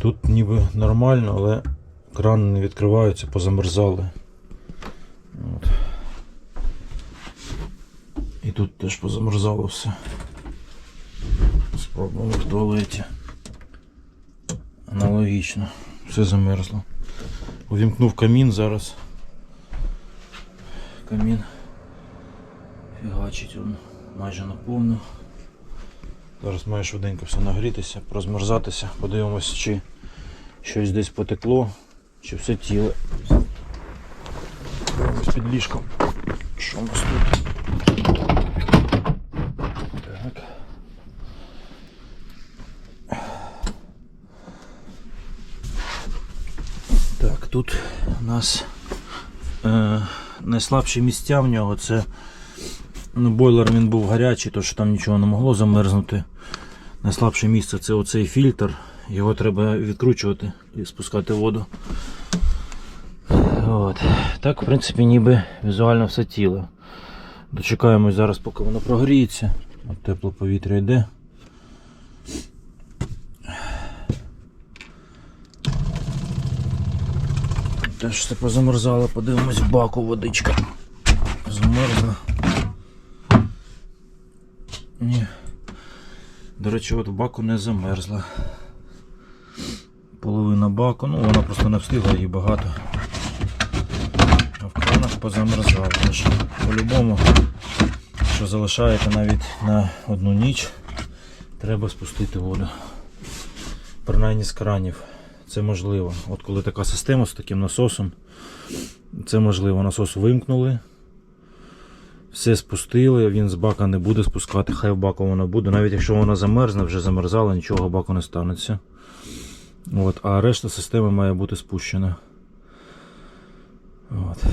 Тут ніби нормально, але крани не відкриваються, позамерзали. От. І тут теж позамерзало все. Спробуємо в туалеті. Аналогічно. Все замерзло. Увімкнув камін зараз. Камін фігачить він майже наповнив. Зараз має швиденько все нагрітися, розмерзатися. Подивимося, чи щось десь потекло, чи все тіло. Дивимось під ліжком. Що у нас тут? Так. Так, тут у нас е, найслабші місця в нього це ну, бойлер він був гарячий, то що там нічого не могло замерзнути. Найслабше місце це оцей фільтр. Його треба відкручувати і спускати воду. От. Так, в принципі, ніби візуально все тіло. Дочекаємось зараз, поки воно прогріється. От тепле повітря йде. Теж все позамерзало, подивимось в баку водичка. Замерзла. Ні. До речі, от в баку не замерзла. Половина баку, ну вона просто не встигла її багато. А в кранах позамерзала. Тож по-любому, що залишаєте навіть на одну ніч, треба спустити воду. Принаймні з кранів. Це можливо. От коли така система з таким насосом, це можливо. Насос вимкнули. Все спустили, він з бака не буде спускати, хай в баку воно буде. Навіть якщо воно замерзне, вже замерзало, нічого баку не станеться. От, а решта системи має бути спущена. От.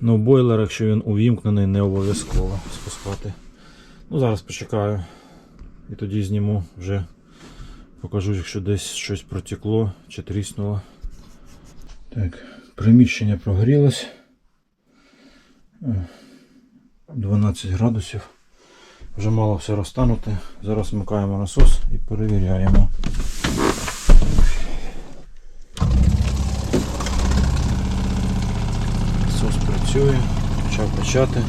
Ну, бойлер, якщо він увімкнений, не обов'язково спускати. Ну, зараз почекаю. І тоді зніму вже покажу, якщо десь щось протекло чи тріснуло. Так, приміщення прогрілось. Е, 12 градусів. Вже мало все розтанути. Зараз вмикаємо насос і перевіряємо. Насос працює, почав качати.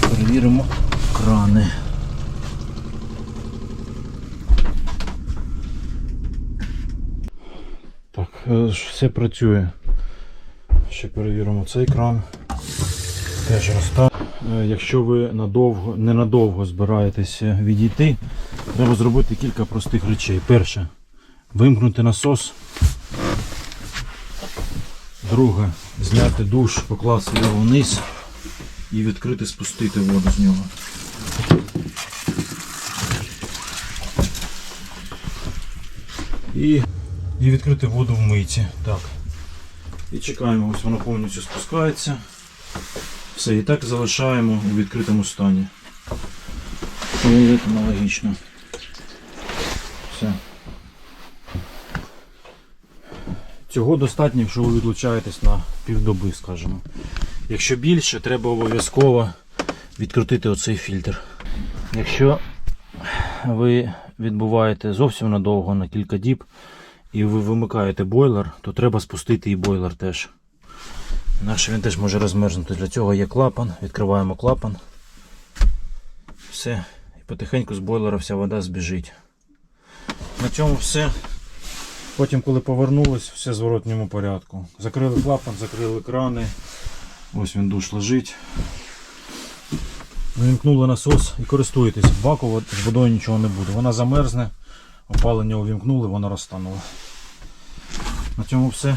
Перевіримо крани. Так, е, все працює. Ще перевіримо цей кран. Теж розтав. Е, Якщо ви надовго, ненадовго збираєтеся відійти, треба зробити кілька простих речей. Перше, вимкнути насос. Друге, зняти душ, покласти його вниз і відкрити, спустити воду з нього. І, і відкрити воду в мийці. Так. І чекаємо, ось воно повністю спускається. Все, і так залишаємо у відкритому стані. Аналогічно. Все. Цього достатньо, якщо ви відлучаєтесь на півдоби, скажімо. Якщо більше, треба обов'язково відкрутити оцей фільтр. Якщо ви відбуваєте зовсім надовго, на кілька діб, і ви вимикаєте бойлер, то треба спустити і бойлер теж. Інакше він теж може розмерзнути. Для цього є клапан. Відкриваємо клапан. Все. І потихеньку з бойлера вся вода збіжить. На цьому все. Потім, коли повернулось, все в зворотньому порядку. Закрили клапан, закрили крани. Ось він душ лежить. Вимкнули насос і користуєтесь. В баку з водою нічого не буде. Вона замерзне, опалення увімкнули, воно розтануло. На цьому все.